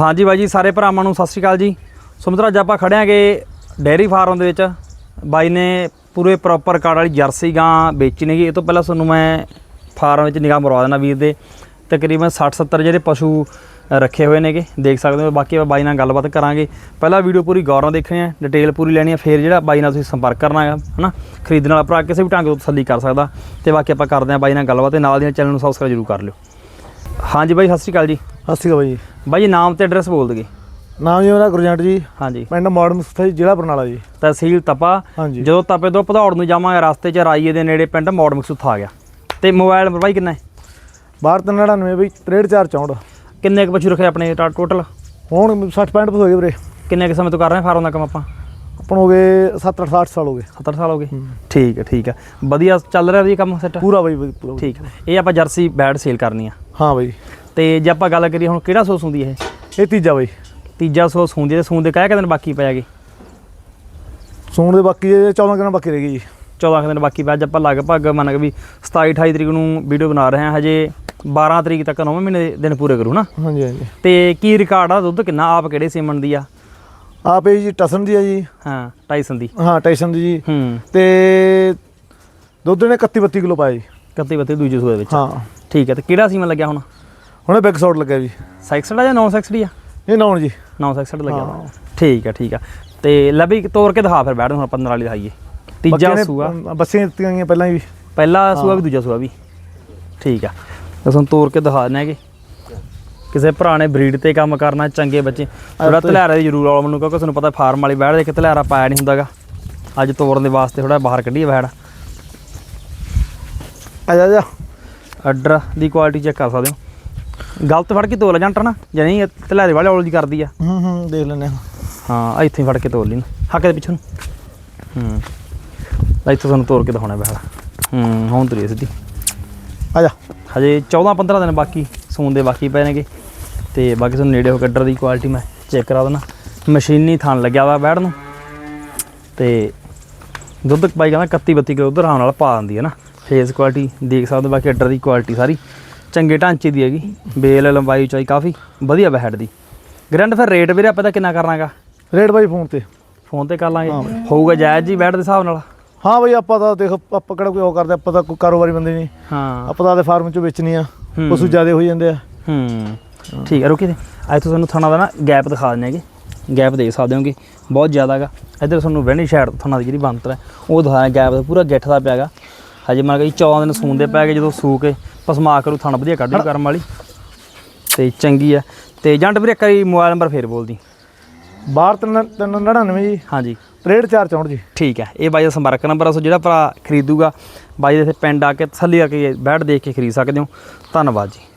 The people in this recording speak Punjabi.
ਹਾਂਜੀ ਬਾਈ ਜੀ, ਸਾਰੇ ਭਰਾਵਾਂ ਨੂੰ ਸਤਿ ਸ਼੍ਰੀ ਅਕਾਲ ਜੀ। ਸੋ ਮਿੱਤਰੋ, ਅੱਜ ਆਪਾਂ ਖੜਿਆਂਗੇ ਡੇਅਰੀ ਫਾਰਮ ਦੇ ਵਿੱਚ। ਬਾਈ ਨੇ ਪੂਰੇ ਪ੍ਰੋਪਰ ਕਾਰਡ ਵਾਲੀ ਜਰਸੀ ਗਾਂ ਵੇਚੀ ਨੇਗੀ। ਇਹ ਤੋਂ ਪਹਿਲਾਂ ਤੁਹਾਨੂੰ ਮੈਂ ਫਾਰਮ ਵਿੱਚ ਨਿਗਾਹ ਮਰਵਾ ਦੇਣਾ ਵੀਰ ਦੇ। ਤਕਰੀਬਨ 60 70 ਜਿਹੜੇ ਪਸ਼ੂ ਰੱਖੇ ਹੋਏ ਨੇਗੇ। ਦੇਖ ਸਕਦੇ ਹੋ, ਬਾਕੀ ਆਪਾਂ ਬਾਈ ਨਾਲ ਗੱਲਬਾਤ ਕਰਾਂਗੇ। ਪਹਿਲਾਂ ਵੀਡੀਓ ਪੂਰੀ ਗੌਰ ਨਾਲ ਦੇਖਣੀ ਹੈ, ਡਿਟੇਲ ਪੂਰੀ ਲੈਣੀ ਹੈ। ਫਿਰ ਜਿਹੜਾ ਬਾਈ ਨਾਲ ਤੁਸੀਂ ਸੰਪਰਕ ਕਰਨਾ ਹੈ ਹਨਾ? ਖਰੀਦਣ ਵਾਲਾ ਭਰਾ ਕਿਸੇ ਵੀ ਢੰਗ ਤੋਂ ਤਸੱਲੀ ਕਰ ਸਕਦਾ। ਤੇ ਬਾਕੀ ਆਪਾਂ ਕਰਦੇ ਹਾਂ ਬਾਈ ਨਾਲ ਗੱਲਬਾਤ ਤੇ ਨਾਲ ਦੀਆਂ ਚੈਨਲ ਨੂੰ ਸਬਸਕ੍ਰਾਈਬ ਜ਼ਰੂਰ ਕਰ ਲਿਓ। ਹਾਂਜੀ ਬਾਈ ਸਤਿ ਸ਼੍ਰੀ ਅਕਾਲ ਜੀ। ਸਤਿ ਸ਼੍ਰੀ ਅਕਾਲ ਜੀ। ਬਾਈ ਜੀ ਨਾਮ ਤੇ ਐਡਰੈਸ ਬੋਲ ਦਗੇ ਨਾਮ ਜੀ ਮੇਰਾ ਗੁਰਜੰਟ ਜੀ। ਹਾਂਜੀ। ਪਿੰਡ ਮਾਡਰਨ ਸਥਿਤ ਜ਼ਿਲ੍ਹਾ ਬਰਨਾਲਾ ਜੀ। ਤਹਿਸੀਲ ਤਪਾ। ਜਦੋਂ ਤਪੇ ਤੋਂ ਭਦੌੜ ਨੂੰ ਜਾਵਾਂਗੇ ਰਸਤੇ 'ਚ ਰਾਈਏ ਦੇ ਨੇੜੇ ਪਿੰਡ ਮੋੜ ਮਕਸੂਥ ਆ ਗਿਆ। ਤੇ ਮੋਬਾਈਲ ਨੰਬਰ ਬਾਈ ਕਿੰਨਾ ਹੈ? ਬਾਹਰ 399 ਬਈ 6364 ਕਿੰਨੇ ਕੁ ਪਸ਼ੂ ਰੱਖੇ ਆਪਣੇ ਟੋਟਲ ਹੁਣ 60 65 ਹੋ ਗਏ ਵੀਰੇ। ਕਿੰਨੇ ਕੁ ਸਮੇਂ ਤੋਂ ਕਰ ਰਹੇ ਫਾਰਮ ਦਾ ਕੰਮ ਆਪਾਂ? ਆਪਣ ਹੋ ਗਏ 7 8 60 ਸਾਲ ਹੋ ਗਏ। 70 ਸਾਲ ਹੋ ਗਏ? ਠੀਕ ਹੈ ਠੀਕ ਹੈ। ਵਧੀਆ ਚੱਲ ਰਿਹਾ ਜੀ ਕੰਮ ਸੈੱਟ ਪੂਰਾ ਬਾਈ ਬਾਈ, ਪੂਰਾ ਠੀਕ ਹੈ। ਇਹ ਆਪਾਂ ਜਰਸੀ ਬੈਡ ਸੇਲ ਕਰਨੀ ਆ। ਹਾਂ ਬਾਈ। ਤੇ ਜੇ ਆਪਾਂ ਗੱਲ ਕਰੀਏ ਹੁਣ ਕਿਹੜਾ ਸੋਸ ਹੁੰਦੀ ਇਹ? ਇਹ ਤੀਜਾ ਬਾਈ। ਤੀਜਾ ਸੋਸ ਹੁੰਦੀ ਹੈ ਸੂਣ ਦੇ ਕਹਿ ਕੇ ਦਿਨ ਬਾਕੀ ਪੈ ਗਏ ਸੂਣ ਦੇ ਬਾਕੀ ਇਹ 14 ਦਿਨ ਬਾਕੀ ਰਹਿ ਗਏ ਜੀ। 14 ਕੁ ਦਿਨ ਬਾਕੀ ਪਿਆ ਅੱਜ ਆਪਾਂ ਲਗਭਗ ਮੰਨ ਕੇ ਵੀ 27 28 ਤਰੀਕ ਨੂੰ ਵੀਡੀਓ ਬਣਾ ਰਹੇ ਹਾਂ। ਹਜੇ 12 ਤਰੀਕ ਤੱਕ 9 ਮਹੀਨੇ ਦੇ ਦਿਨ ਪੂਰੇ ਕਰੂ ਨਾ। ਹਾਂਜੀ ਹਾਂਜੀ। ਤੇ ਕੀ ਰਿਕਾਰਡ ਆ? ਦੁੱਧ ਕਿੰਨਾ? ਆਪ ਕਿਹੜੇ ਸੀਮਨ ਦੀ ਆ? ਆਪ ਇਹ ਜੀ ਟਸਨ ਦੀ ਆ ਜੀ। ਹਾਂ ਟਾਈਸਨ ਦੀ। ਹਾਂ ਟੈਸ਼ਨ ਦੀ ਜੀ। ਹੂੰ। ਤੇ ਦੁੱਧ ਨੇ 31 32 ਕਿਲੋ ਪਾਇਆ ਜੀ। ਕੱਤੀ ਬੱਤੀ ਦੂਜੇ ਸੂਏ ਵਿੱਚ। ਹਾਂ। ਠੀਕ ਹੈ ਤੇ ਕਿਹੜਾ ਸੀਮਨ ਲੱਗਿਆ ਹੁਣ? ਹੁਣੇ ਬਿਗ ਸ਼ਾਟ ਲੱਗਿਆ ਜੀ। ਸੈਕਸਡ ਆ ਜਾਂ ਨੌਨ ਸੈਕਸਡ ਆ? ਇਹ ਨਾਉਣ ਜੀ। ਨੌਨ ਸੈਕਸਡ ਲੱਗਿਆ ਹਾਂ। ਵਾ। ਠੀਕ ਹੈ ਠੀਕ ਹੈ। ਤੇ ਲੱਭੀ ਤੋੜ ਕੇ ਦਿਖਾ ਫਿਰ ਬੈਠ ਹੁਣ 15 ਵਾਲੀ ਦਿਖਾਈਏ। ਤੀਜਾ ਬਾਕੀ ਸੂਆ। ਬੱਸੀਆਂ ਦਿੱਤੀਆਂ ਗਈਆਂ ਪਹਿਲਾਂ ਹੀ ਪਹਿਲਾ ਸੂਆ ਵੀ ਦੂਜਾ ਸੂਆ ਵੀ। ਠੀਕ ਆ ਹੁਣ ਤੋੜ ਕੇ ਦਿਖਾ ਦਿੰਦੇ ਹੈਗੇ। ਕਿਸੇ ਭਰਾ ਨੇ ਬਰੀਡ ਤੇ ਕੰਮ ਕਰਨਾ ਚੰਗੇ ਬੱਚੇ। ਥੋੜਾ ਧਲਿਆਰਾ ਦੀ ਜ਼ਰੂਰ ਆਉ ਮੈਨੂੰ ਕਿਉਂਕਿ ਤੁਹਾਨੂੰ ਪਤਾ ਫਾਰਮ ਵਾਲੀ ਬੈੜ ਦੇ ਕਿ ਧਲਿਆਰਾ ਪਾਇਆ ਨਹੀਂ ਹੁੰਦਾਗਾ। ਅੱਜ ਤੋੜਨ ਦੇ ਵਾਸਤੇ ਥੋੜਾ ਬਾਹਰ ਕੱਢੀਏ ਬੈੜ ਆ ਜਾ ਜਾ। ਆਰਡਰ ਦੀ ਕੁਆਲਿਟੀ ਚੈੱਕ ਕਰ ਸਕਦੇ ਹੋ। ਗਲਤ ਫੜ ਕੇ ਤੋਲ ਜੰਟਰ ਨਾ ਜਾਂ ਨਹੀਂ ਧਲਿਆਰੇ ਵਾਲੇ ਔਲ ਜੀ ਕਰਦੀ ਆ। ਹੂੰ ਹੂੰ ਦੇਖ ਲੈਨੇ ਹਾਂ। ਇੱਥੇ ਹੀ ਫੜ ਕੇ ਤੋਲ ਨਾ। ਹੱਕ ਦੇ ਪਿੱਛੋਂ ਨੂੰ। ਹੂੰ। ਇੱਥੇ ਤੁਹਾਨੂੰ ਤੋੜ ਕੇ ਦਿਖਾਉਣਾ ਬੈੜ ਹੂੰ ਹੁਣ ਤੁਰੀ ਸਿੱਧੀ। ਆ ਜਾ। ਹਜੇ 14 15 ਦਿਨ ਬਾਕੀ ਸੂਣ ਦੇ ਬਾਕੀ ਪਏ ਨੇਗੇ। ਤੇ ਬਾਕੀ ਤੁਹਾਨੂੰ ਨੇੜੇ ਹੋ ਕੇ ਅੱਡਰ ਦੀ ਕੁਆਲਿਟੀ ਮੈਂ ਚੈੱਕ ਕਰਾ ਦੇਣਾ ਮਸ਼ੀਨੀ ਥਣ ਲੱਗਿਆ ਵਾ ਬੈੜ ਨੂੰ। ਤੇ ਦੁੱਧ ਬਾਈ ਕਹਿੰਦਾ 31 32 ਕਿਲੋ ਉਧਰ ਆਉਣ ਨਾਲ ਪਾ ਦਿੰਦੀ ਹੈ ਨਾ। ਫੇਸ ਕੁਆਲਿਟੀ ਦੇਖ ਸਕਦੇ ਹੋ, ਬਾਕੀ ਅੱਡਰ ਦੀ ਕੁਆਲਿਟੀ ਸਾਰੀ। ਚੰਗੇ ਢਾਂਚੇ ਦੀ ਹੈਗੀ। ਬੇਲ ਲੰਬਾਈ ਉਚਾਈ ਕਾਫੀ ਵਧੀਆ ਬੈਡ ਦੀ। ਗ੍ਰੈਂਡ ਫਿਰ ਰੇਟ ਵੀਰੇ ਆਪਾਂ ਤਾਂ ਕਿੰਨਾ ਕਰਨਾਗਾ? ਰੇਟ ਬਾਈ ਫੋਨ ਤੇ। ਫੋਨ ਤੇ ਕਰ ਲਾਂਗੇ। ਹੋਊਗਾ ਜਾਇਜ਼ ਜੀ ਬੈਡ ਦੇ ਹਿਸਾਬ ਨਾਲ। ਹਾਂ ਬਈ ਆਪਾਂ ਤਾਂ ਦੇਖ ਆਪਾਂ ਕਿਹੜਾ ਕੋਈ ਉਹ ਕਰਦੇ ਆਪਾਂ ਤਾਂ ਕੋਈ ਕਾਰੋਬਾਰੀ ਬੰਦੇ ਨਹੀਂ। ਹਾਂ। ਆਪਾਂ ਤਾਂ ਫਾਰਮ ਚੋਂ ਵੇਚਣੀ ਆ। ਹੂੰ। ਪਸ਼ੂ ਜ਼ਿਆਦੇ ਹੋਈ ਜਾਂਦੇ ਆ। ਹੂੰ। ਠੀਕ ਹੈ ਰੁਕੀ ਤੇ। ਅੱਜ ਤੋਂ ਤੁਹਾਨੂੰ ਥਣਾ ਦਾ ਨਾ ਗੈਪ ਦਿਖਾ ਦਿੰਦੇ ਹੈਗੇ। ਗੈਪ ਦੇਖ ਸਕਦੇ ਹੋਗੇ। ਬਹੁਤ ਜ਼ਿਆਦਾ ਗਾ ਇੱਧਰ ਤੁਹਾਨੂੰ ਵਹਿਣੀ ਸਾਈਡ ਥਣਾ ਦੀ ਜਿਹੜੀ ਬੰਤਰ ਹੈ ਉਹ ਦਿਖਾਇਆ ਗੈਪ ਪੂਰਾ ਗਿੱਠ ਦਾ ਪਿਆਗਾ ਹਜੇ ਮੰਨ ਕੇ 14 ਦਿਨ ਸੂਣ ਦੇ ਪੈ ਗਏ ਜਦੋਂ ਸੂ ਕੇ ਪਸਮਾ ਕਰੂ ਥਣ ਵਧੀਆ ਕੱਢ ਕਰਮ ਵਾਲੀ। ਤੇ ਚੰਗੀ ਹੈ। ਤੇ ਜੰਟ ਵੀਰੇ ਇੱਕ ਵਾਰੀ ਮੋਬਾਈਲ ਨੰਬਰ ਫੇਰ ਬੋਲਦੀ। ਬਾਹਰ 399 ਜੀ। ਹਾਂਜੀ। 6464 ਜੀ। ਠੀਕ ਹੈ। ਇਹ ਬਾਈ ਦਾ ਸੰਪਰਕ ਨੰਬਰ ਆ ਸੋ ਜਿਹੜਾ ਭਰਾ ਖਰੀਦੂਗਾ ਬਾਈ ਦੇ ਇੱਥੇ ਪਿੰਡ ਆ ਕੇ ਤਸੱਲੀ ਕਰਕੇ ਬੈਠ ਦੇਖ ਕੇ ਖਰੀਦ ਸਕਦੇ ਹੋ। ਧੰਨਵਾਦ ਜੀ।